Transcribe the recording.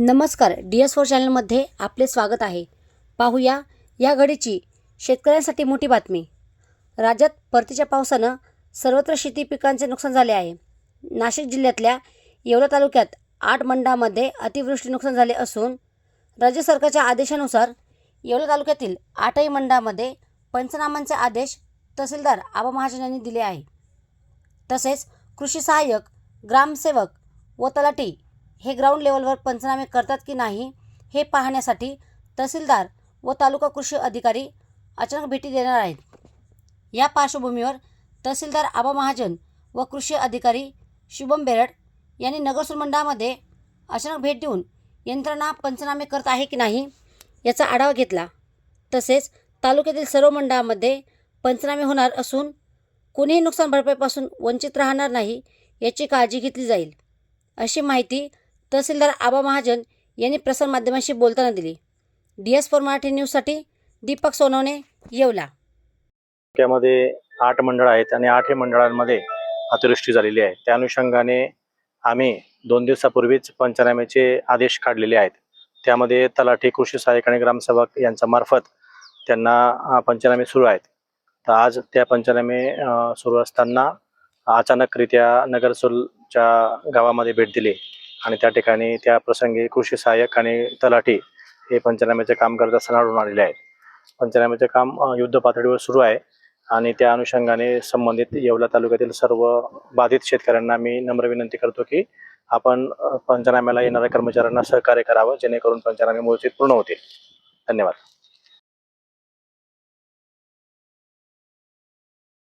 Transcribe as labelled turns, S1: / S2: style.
S1: नमस्कार D S four चॅनलमध्ये आपले स्वागत आहे. पाहूया या घडीची शेतकऱ्यांसाठी मोठी बातमी. राज्यात परतीच्या पावसानं सर्वत्र शेती पिकांचे नुकसान झाले आहे. नाशिक जिल्ह्यातल्या येवला तालुक्यात आठ मंडळामध्ये अतिवृष्टी नुकसान झाले असून राज्य सरकारच्या आदेशानुसार येवला तालुक्यातील आठही मंडळामध्ये पंचनामांचे आदेश तहसीलदार आबा महाजन यांनी दिले आहे. तसेच कृषी सहाय्यक ग्रामसेवक व तलाठी हे ग्राउंड लेवलवर पंचनामे करतात की नाही हे पाहण्यासाठी तहसीलदार व तालुका कृषी अधिकारी अचानक भेटी देणार आहेत. या पार्श्वभूमीवर तहसीलदार आबा महाजन व कृषी अधिकारी शुभम बेरड यांनी नगरसूर मंडळामध्ये अचानक भेट देऊन यंत्रणा पंचनामे करत आहे की नाही याचा आढावा घेतला. तसेच तालुक्यातील सर्व मंडळामध्ये पंचनामे होणार असून कोणीही नुकसान भरपाईपासून वंचित राहणार नाही याची काळजी घेतली जाईल. अशी माहिती तहसीलदार आबा महाजन यांनी प्रसारमाध्यमांशी बोलताना दिली. डी एस फोर मराठी न्यूजसाठी दीपक सोनवणे येवला.
S2: त्यामध्ये आठ मंडळ आहेत आणि आठही मंडळांमध्ये अतिवृष्टी झालेली आहे. त्या अनुषंगाने आम्ही दोन दिवसापूर्वीच पंचनाम्याचे आदेश काढलेले आहेत. त्यामध्ये तलाठी कृषी सहाय्यक आणि ग्रामसेवक यांच्या मार्फत त्यांना पंचनामे सुरू आहेत. तर आज त्या पंचनामे सुरू असताना अचानकरित्या नगरसोलच्या गावामध्ये भेट दिली. आणि त्या ठिकाणी त्या प्रसंगी कृषी सहाय्यक आणि तलाठी हे पंचनाम्याचे काम करत असताना आढळून आलेले आहेत. पंचनाम्याचे काम युद्ध पातळीवर सुरू आहे आणि त्या अनुषंगाने संबंधित येवला तालुक्यातील सर्व बाधित शेतकऱ्यांना मी नम्र विनंती करतो की आपण पंचनाम्याला येणाऱ्या कर्मचाऱ्यांना सहकार्य करावं जेणेकरून पंचनामे मूळचे पूर्ण होतील. धन्यवाद.